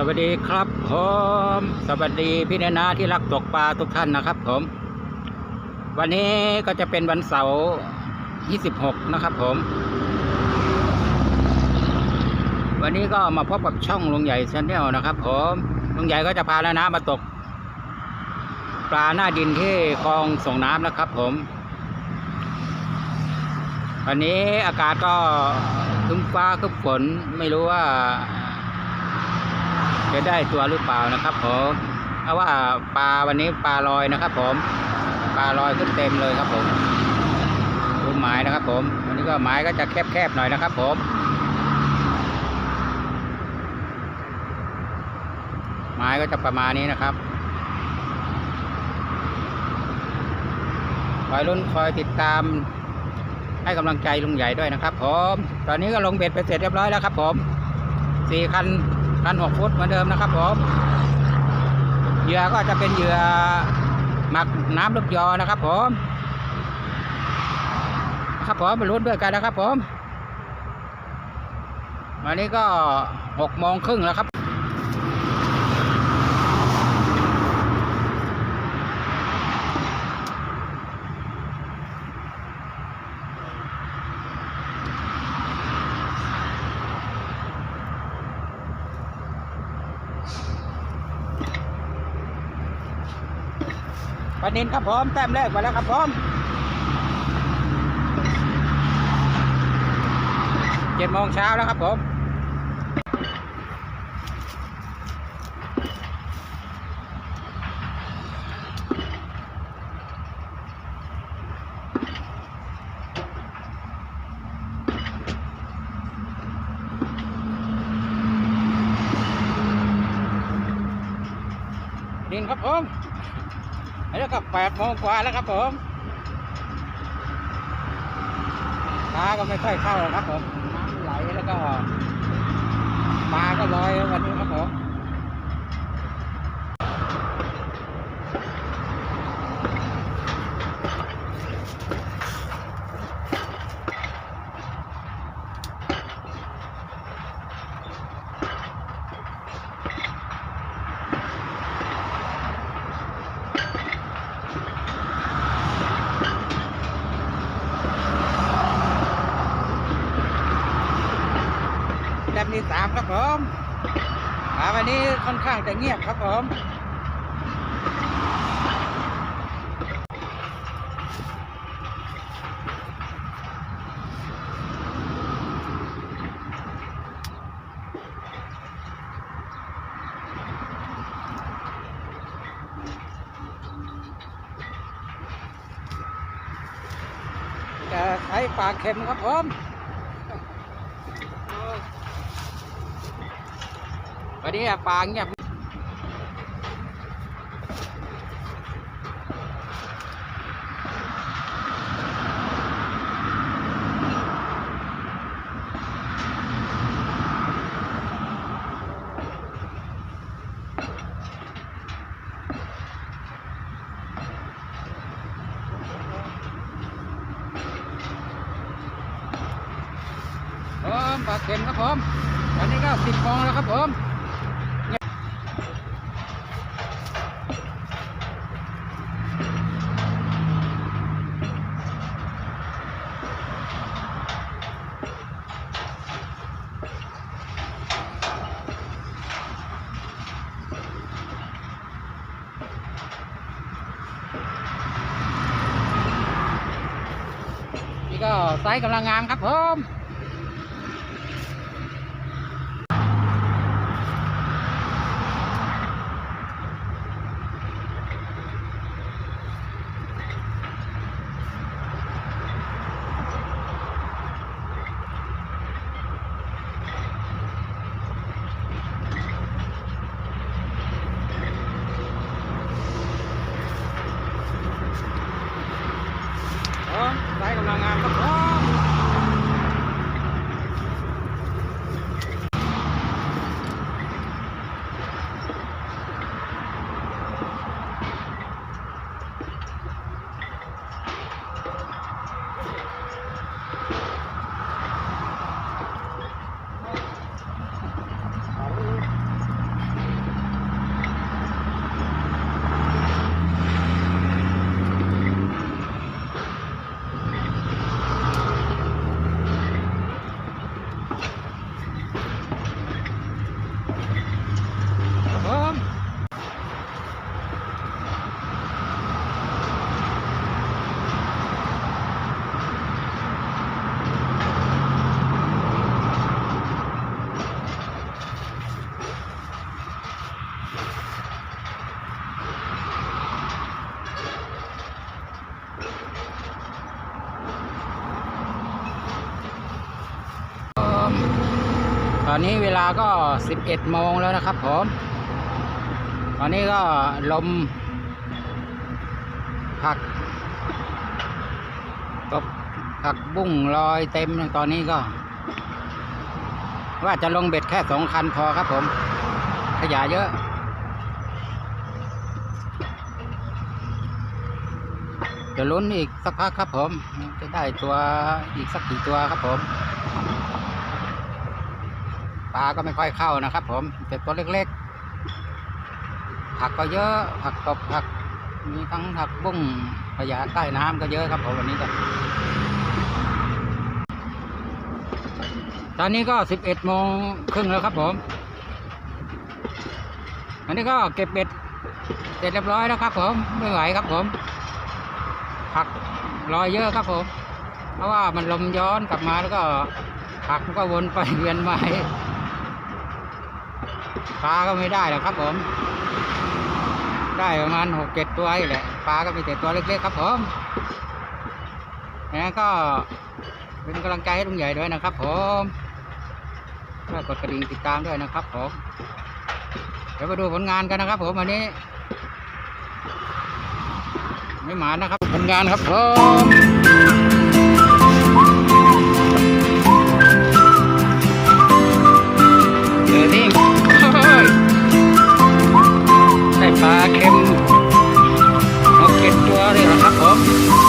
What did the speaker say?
สวัสดีครับผมสวัสดีพี่เนนาที่รักตกปลาทุกท่านนะครับผม วันนี้ก็จะเป็นวันเสาร์26นะครับผม วันนี้ก็มาพบกับช่องลุงใหญ่ชาแนลนะครับผมลุงใหญ่ก็จะพาแล้วนะมาตก ปลาหน้าดินที่คลองส่งน้ำนะครับผม วันนี้อากาศก็คึ้มฟ้าคึ้มฝนไม่รู้ว่า จะได้ตัวหรือเปล่านะครับผมเพราะว่าปลาวันนี้ปลาลอยนะครับ ผมปลาลอยขึ้นเต็มเลยครับผมดูหมายนะครับ ผมวันนี้ก็หมายก็จะแคบๆหน่อยนะครับ ผมหมายก็จะประมาณนี้นะครับ คอยลุ้นคอยติดตาม ให้กำลังใจลุงใหญ่ด้วยนะครับผม ตอนนี้ก็ลงเบ็ดไปเสร็จเรียบร้อยแล้วครับผม สี่คัน คันหกฟุตเหมือนเดิมนะครับผมเหยื่อก็จะเป็นเหยื่อหมักน้ำลูกยอนะครับผม ครับผมมาลุ้นด้วยกันนะครับผมวันนี้ก็หกโมงครึ่งแล้วครับ ปนินครับผมแต้มแรกไปแล้วครับผมเจ็ดโมงเช้าแล้วครับผมดินครับผม แล้วก็แปดโมงกว่าแล้วครับผมปลาก็ไม่ค่อยเข้าหรอกครับผมน้ำไหลแล้วก็ปลาก็ลอยวันนี้ครับผม มที่สามครับผมปลาวันนี้ค่อนข้างจะเงียบครับผมจะใช้ปลาเค็มครับผม วันนี้ปลาเงียบผมปลาเค็มครับผม วันนี้ก็สิบโมงแล้วครับผม ก็ไซส์กำลังงามครับผม ผมไซส์ กำลังงามครับผม อนนี้เวลาก็ 11โมงแล้วนะครับผม ตอนนี้ก็ลมผักตบผักบุ้งลอยเต็มตอนนี้ก็ ว่าจะลงเบ็ดแค่สองคันพอครับผม ขยะเยอะ จะลุ้นอีกสักพักครับผม จะได้ตัวอีกสักกี่ตัวครับผม ลาก็ไม่ค่อยเข้านะครับ ผมแต่ตัวเล็กๆ ผักก็เยอะผักตบผักมีทั้งผักบุ้งขยะใต้น้ำก็เยอะครับผมวันนี้ก็ตอนนี้ก็สิบเอ็ดโมงครึ่งแล้วครับผม อันนี้ก็เก็บเบ็ดเสร็จเรียบร้อยแล้วครับ ผมไม่ไหวครับผม ผักลอยเยอะครับผม เพราะว่ามันลมย้อนกลับมาแล้วก็ผักมันก็วนไปเวียนมา ปลาก็ไม่ได้หรอกครับผม ได้ประมาณหกเจ็ดตัวอยู่แหละปลาก็มีแต่ตัวเล็กๆครับผมนะก็เป็นกำลังใจให้ลุงใหญ่ด้วยนะครับผมช่วกดกระดิ่งติดตามด้วยนะครับผมเดี๋ยวไปดูผลงานกันนะครับผมวันนี้ ไม่หมานะครับผลงานครับผมเดี๋ยวนี้ ปลาเค็มหกเจ็ดตัวเลยนะครับผม